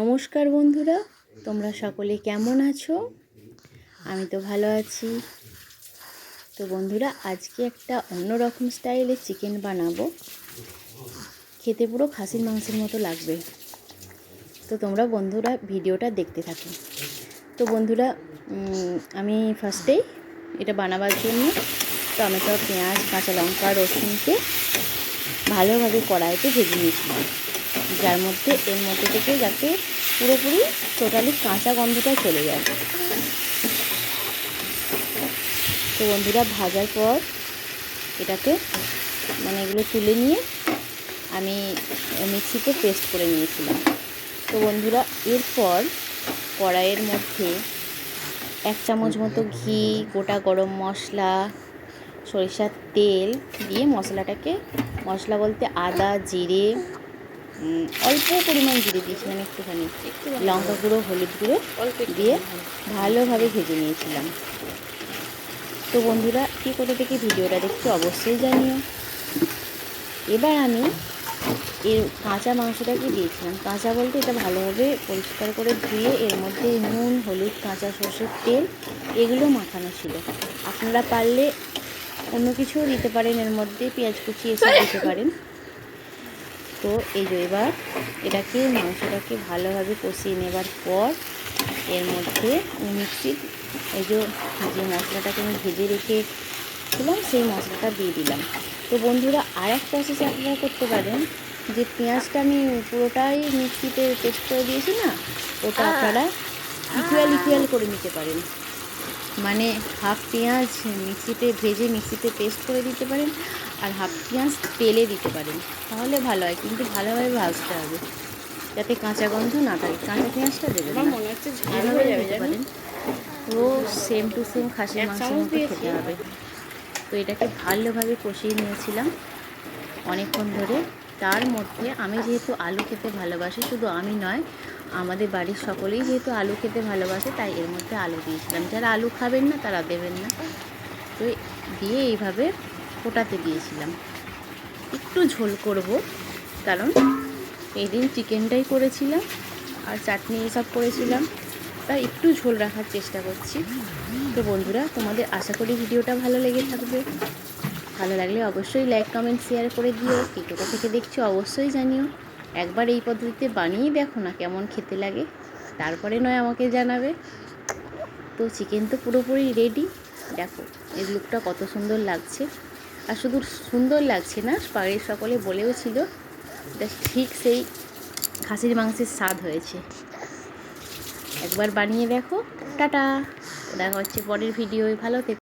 নমস্কার বন্ধুরা, তোমরা সকলে কেমন আছো? আমি তো ভালো আছি। তো বন্ধুরা, আজকে একটা অন্যরকম স্টাইলে চিকেন বানাবো। খেতে পুরো খাসির মাংসের মতো লাগবে। তো তোমরা বন্ধুরা, ভিডিওটা দেখতে থাকো। তো বন্ধুরা আমি ফার্স্টেই এটা বানাবার জন্য টমেটো, পেঁয়াজ, কাঁচা লঙ্কা, রসুনকে ভালোভাবে কড়াইতে ভেজে নিয়েছিলাম যার মধ্যে, এর মধ্যে থেকে যাতে পুরোপুরি টোটালি কাঁচা গন্ধটা চলে যায়। তো বন্ধুরা, ভাজার পর এটাকে মানে এগুলো তুলে নিয়ে আমি মিক্সিতে পেস্ট করে নিয়েছিলাম। তো বন্ধুরা, এরপর কড়াইয়ের মধ্যে এক চামচ মতো ঘি, গোটা গরম মশলা, সরিষার তেল দিয়ে মশলাটাকে, মশলা বলতে আদা, জিরে অল্প পরিমাণ জিরে দিয়েছিলাম একটুখানি। লঙ্কা গুঁড়ো হলুদ গুঁড়ো দিয়ে ভালোভাবে ভেজে নিয়েছিলাম। তো বন্ধুরা কী কোথা থেকে ভিডিওটা দেখছ অবশ্যই জানিও। এবার আমি এর কাঁচা মাংসটাকে দিয়েছিলাম। কাঁচা বলতে এটা ভালোভাবে পরিষ্কার করে ধুয়ে এর মধ্যে নুন হলুদ কাঁচা সর্ষের তেল এগুলো মাখানো ছিল। আপনারা পারলে অন্য কিছুও দিতে পারেন এর মধ্যে পেঁয়াজ কুচি এসব দিতে পারেন। তো এই যে এবার এটাকে মাংসটাকে ভালোভাবে কষিয়ে নেবার পর এর মধ্যে মিক্সির এই যে যে মশলাটাকে আমি ভেজে রেখেছিলাম সেই মশলাটা দিয়ে দিলাম। তো বন্ধুরা আর এক প্রসেস আপনারা করতে পারেন যে পেঁয়াজটা আমি পুরোটাই মিক্সিতে পেস্ট করে দিয়েছি না ওটা আপনারা ইকুয়াল ইকুয়াল করে নিতে পারেন। মানে হাফ পেঁয়াজ মিক্সিতে ভেজে মিক্সিতে পেস্ট করে দিতে পারেন আর হাফ পেঁয়াজ তেলে দিতে পারেন। তাহলে ভালো হয় কিন্তু ভালোভাবে ভাজতে হবে। যাতে কাঁচা গন্ধ না থাকে। কাঁচা পেঁয়াজটা দেবেন মনে হচ্ছে ঝাল হয়ে যাবে পারেন। পুরো সেম টু সেম মাংসের মতো খেতে হবে। তো এটাকে ভালোভাবে কষিয়ে নিয়েছিলাম অনেকক্ষণ ধরে। তার মধ্যে আমি যেহেতু আলু খেতে ভালোবাসি শুধু আমি নয় আমাদের বাড়ির সকলেই যেহেতু আলু খেতে ভালোবাসে তাই এর মধ্যে আলু দিয়েছিলাম। যারা আলু খাবেন না তারা দেবেন না। তো দিয়ে এইভাবে ফোটাতে দিয়েছিলাম। একটু ঝোল করব, কারণ এই দিন চিকেনটাই করেছিলাম আর চাটনি এসব করেছিলাম। তাই একটু ঝোল রাখার চেষ্টা করছি। তো বন্ধুরা, তোমাদের আশা করি ভিডিওটা ভালো লেগে থাকবে। ভালো লাগলে অবশ্যই লাইক কমেন্ট শেয়ার করে দিও। কে কোথা থেকে দেখছ অবশ্যই জানিও। একবার এই পদ্ধতিতে বানিয়ে দেখো না কেমন খেতে লাগে। তারপরে নয় আমাকে জানাবে। তো চিকেন তো পুরোপুরি রেডি দেখো, এর লুকটা কত সুন্দর লাগছে। আর শুধু সুন্দর লাগছে না বাড়ির সকলে বলেও ছিল এটা ঠিক সেই খাসির মাংসের স্বাদ হয়েছে। একবার বানিয়ে দেখো। টাটা। দেখা হচ্ছে পরের ভিডিওয়। ভালো থেকো।